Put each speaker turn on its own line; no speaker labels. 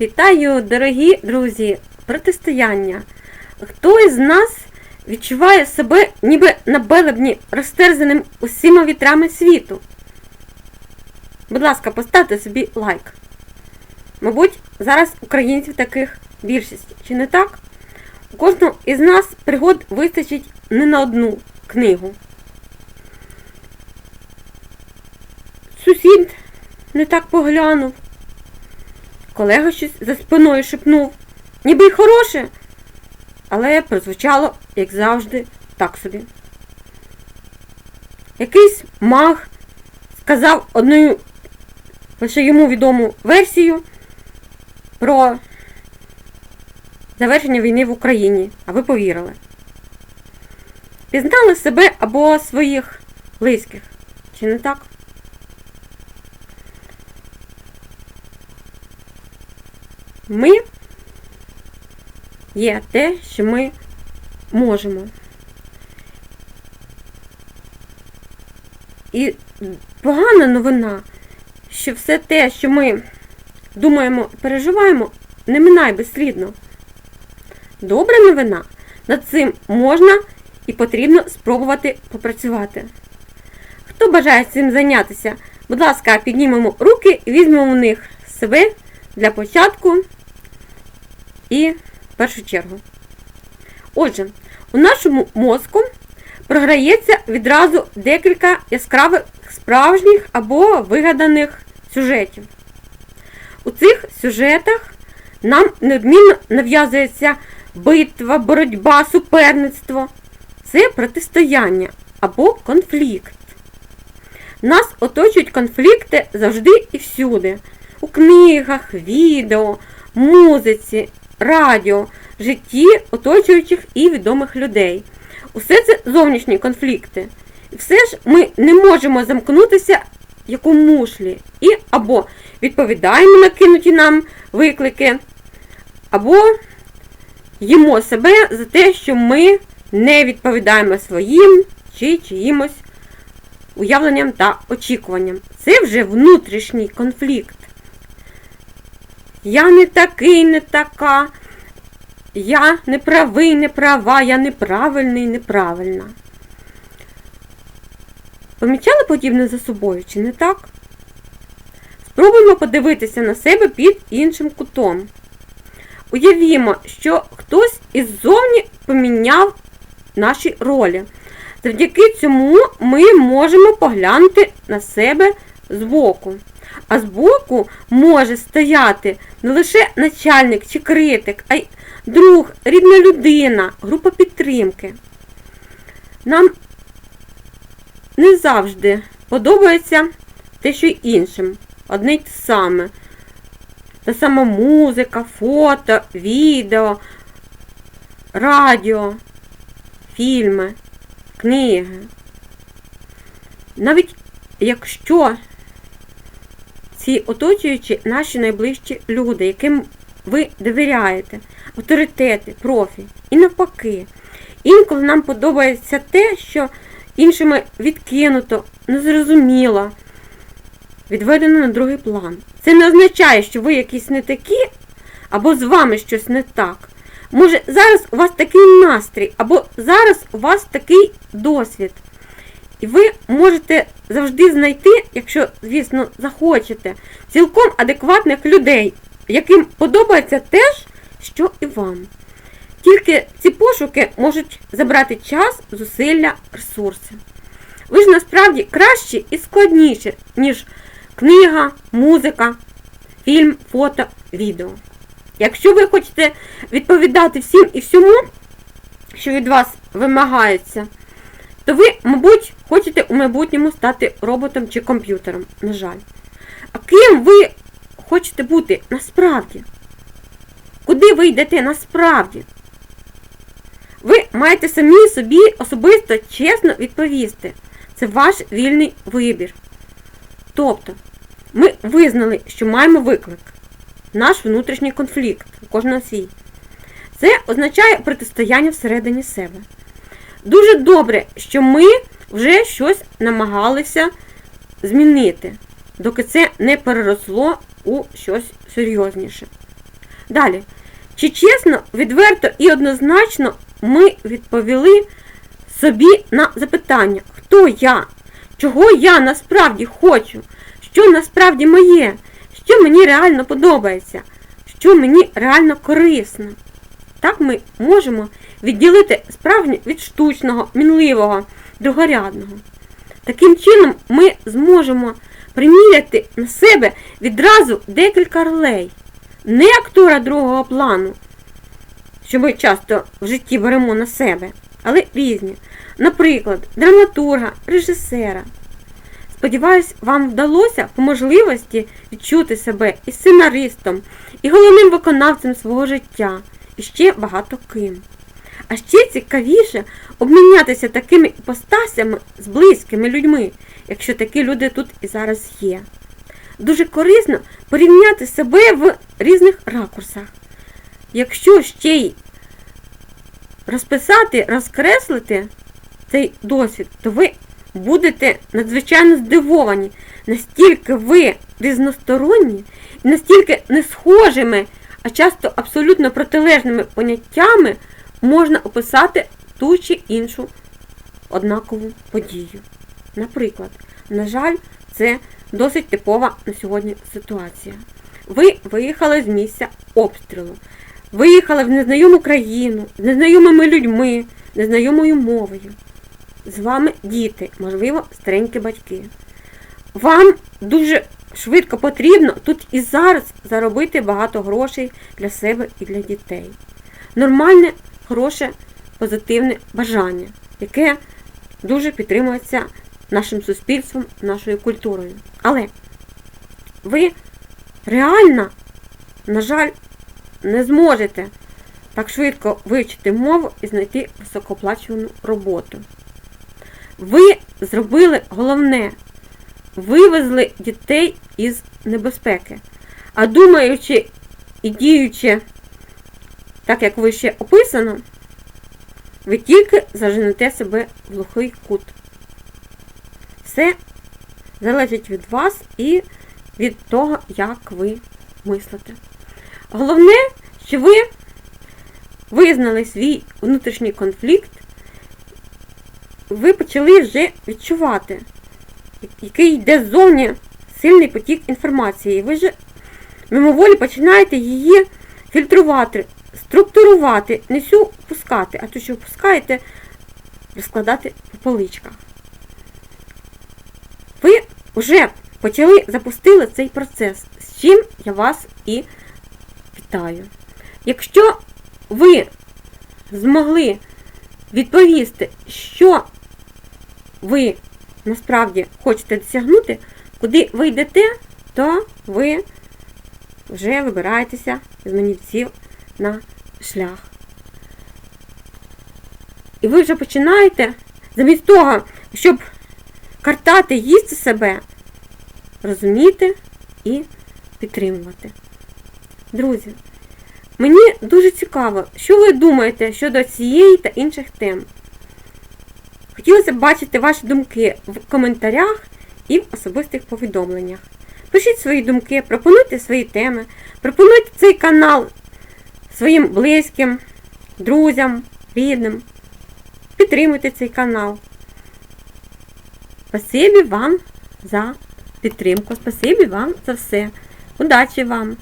Вітаю, дорогі друзі! Протистояння. Хто із нас відчуває себе ніби на белебні, розтерзаним усіма вітрами світу? Будь ласка, поставте собі лайк. Мабуть, зараз українців таких більшість, чи не так? У кожного із нас пригод вистачить не на одну книгу. Сусід не так поглянув. Колега щось за спиною шепнув. Ніби й хороше, але прозвучало, як завжди, так собі. Якийсь маг сказав одну лише йому відому версію про завершення війни в Україні, а ви повірили. Пізнали себе або своїх близьких, чи не так? Ми є те, що ми можемо. І погана новина, що все те, що ми думаємо, переживаємо, не минає безслідно. Добра новина, над цим можна і потрібно спробувати попрацювати. Хто бажає цим зайнятися, будь ласка, піднімемо руки і візьмемо в них себе для початку і в першу чергу. Отже, у нашому мозку програється відразу декілька яскравих справжніх або вигаданих сюжетів. У цих сюжетах нам неодмінно нав'язується битва, боротьба, суперництво. Це протистояння або конфлікт. Нас оточують конфлікти завжди і всюди. У книгах, відео, музиці, радіо, житті оточуючих і відомих людей. Усе це зовнішні конфлікти. І все ж ми не можемо замкнутися як у мушлі і або відповідаємо на кинуті нам виклики, або їмо себе за те, що ми не відповідаємо своїм чи чиїмось уявленням та очікуванням. Це вже внутрішній конфлікт. Я не такий, не така. Я не правий, не права, я неправильний, неправильна. Помічали подібне за собою, чи не так? Спробуємо подивитися на себе під іншим кутом. Уявімо, що хтось іззовні поміняв наші ролі. Завдяки цьому ми можемо поглянути на себе збоку. А збоку може стояти не лише начальник чи критик, а й друг, рідна людина, група підтримки. Нам не завжди подобається те, що й іншим. Одне й те саме. Та сама музика, фото, відео, радіо, фільми, книги. Навіть якщо ці оточуючі наші найближчі люди, яким ви довіряєте, авторитети, профі. І навпаки. Інколи нам подобається те, що іншими відкинуто, незрозуміло, відведено на другий план. Це не означає, що ви якісь не такі, або з вами щось не так. Може, зараз у вас такий настрій, або зараз у вас такий досвід. І ви можете завжди знайти, якщо, звісно, захочете, цілком адекватних людей, яким подобається те ж, що і вам. Тільки ці пошуки можуть забрати час, зусилля, ресурси. Ви ж насправді кращі і складніші, ніж книга, музика, фільм, фото, відео. Якщо ви хочете відповідати всім і всьому, що від вас вимагається, то ви, мабуть, хочете у майбутньому стати роботом чи комп'ютером, на жаль. А ким ви хочете бути насправді? Куди ви йдете насправді? Ви маєте самі собі особисто чесно відповісти. Це ваш вільний вибір. Тобто, ми визнали, що маємо виклик, наш внутрішній конфлікт, у кожного свій. Це означає протистояння всередині себе. Дуже добре, що ми вже щось намагалися змінити, доки це не переросло у щось серйозніше. Далі. Чи чесно, відверто і однозначно ми відповіли собі на запитання, хто я, чого я насправді хочу, що насправді моє, що мені реально подобається, що мені реально корисно. Так ми можемо відділити справжнє від штучного, мінливого, другорядного. Таким чином ми зможемо приміряти на себе відразу декілька ролей, не актора другого плану, що ми часто в житті беремо на себе, але різні. Наприклад, драматурга, режисера. Сподіваюсь, вам вдалося по можливості відчути себе і сценаристом, і головним виконавцем свого життя, і ще багато ким. А ще цікавіше обмінятися такими іпостасями з близькими людьми, якщо такі люди тут і зараз є. Дуже корисно порівняти себе в різних ракурсах. Якщо ще й розписати, розкреслити цей досвід, то ви будете надзвичайно здивовані, настільки ви різносторонні настільки не схожими, а часто абсолютно протилежними поняттями можна описати ту чи іншу однакову подію. Наприклад, на жаль, це досить типова на сьогодні ситуація. Ви виїхали з місця обстрілу, виїхали в незнайому країну, з незнайомими людьми, незнайомою мовою. З вами діти, можливо, старенькі батьки. Вам дуже швидко потрібно тут і зараз заробити багато грошей для себе і для дітей. Нормальне, хороше, позитивне бажання, яке дуже підтримується нашим суспільством, нашою культурою. Але ви реально, на жаль, не зможете так швидко вивчити мову і знайти високооплачувану роботу. Ви зробили головне, вивезли дітей із небезпеки. А думаючи і діючи, так як вище описано, ви тільки заженете себе в глухий кут. Все залежить від вас і від того, як ви мислите. Головне, що ви визнали свій внутрішній конфлікт, ви почали вже відчувати, який йде ззовні сильний потік інформації. Ви вже мимоволі починаєте її фільтрувати, структурувати, не всю пускати, а то, що пускаєте, розкладати по поличках. Ви вже почали запустили цей процес, з чим я вас і вітаю. Якщо ви змогли відповісти, що ви насправді хочете досягнути, куди ви йдете, то ви вже вибираєтеся з манівців на шлях. І ви вже починаєте, замість того, щоб картати, їсти себе, розуміти і підтримувати. Друзі, мені дуже цікаво, що ви думаєте щодо цієї та інших тем. Хотілося б бачити ваші думки в коментарях і в особистих повідомленнях. Пишіть свої думки, пропонуйте свої теми, пропонуйте цей канал своїм близьким, друзям, рідним. Підтримуйте цей канал. Спасибі вам за підтримку. Спасибі вам за все. Удачі вам!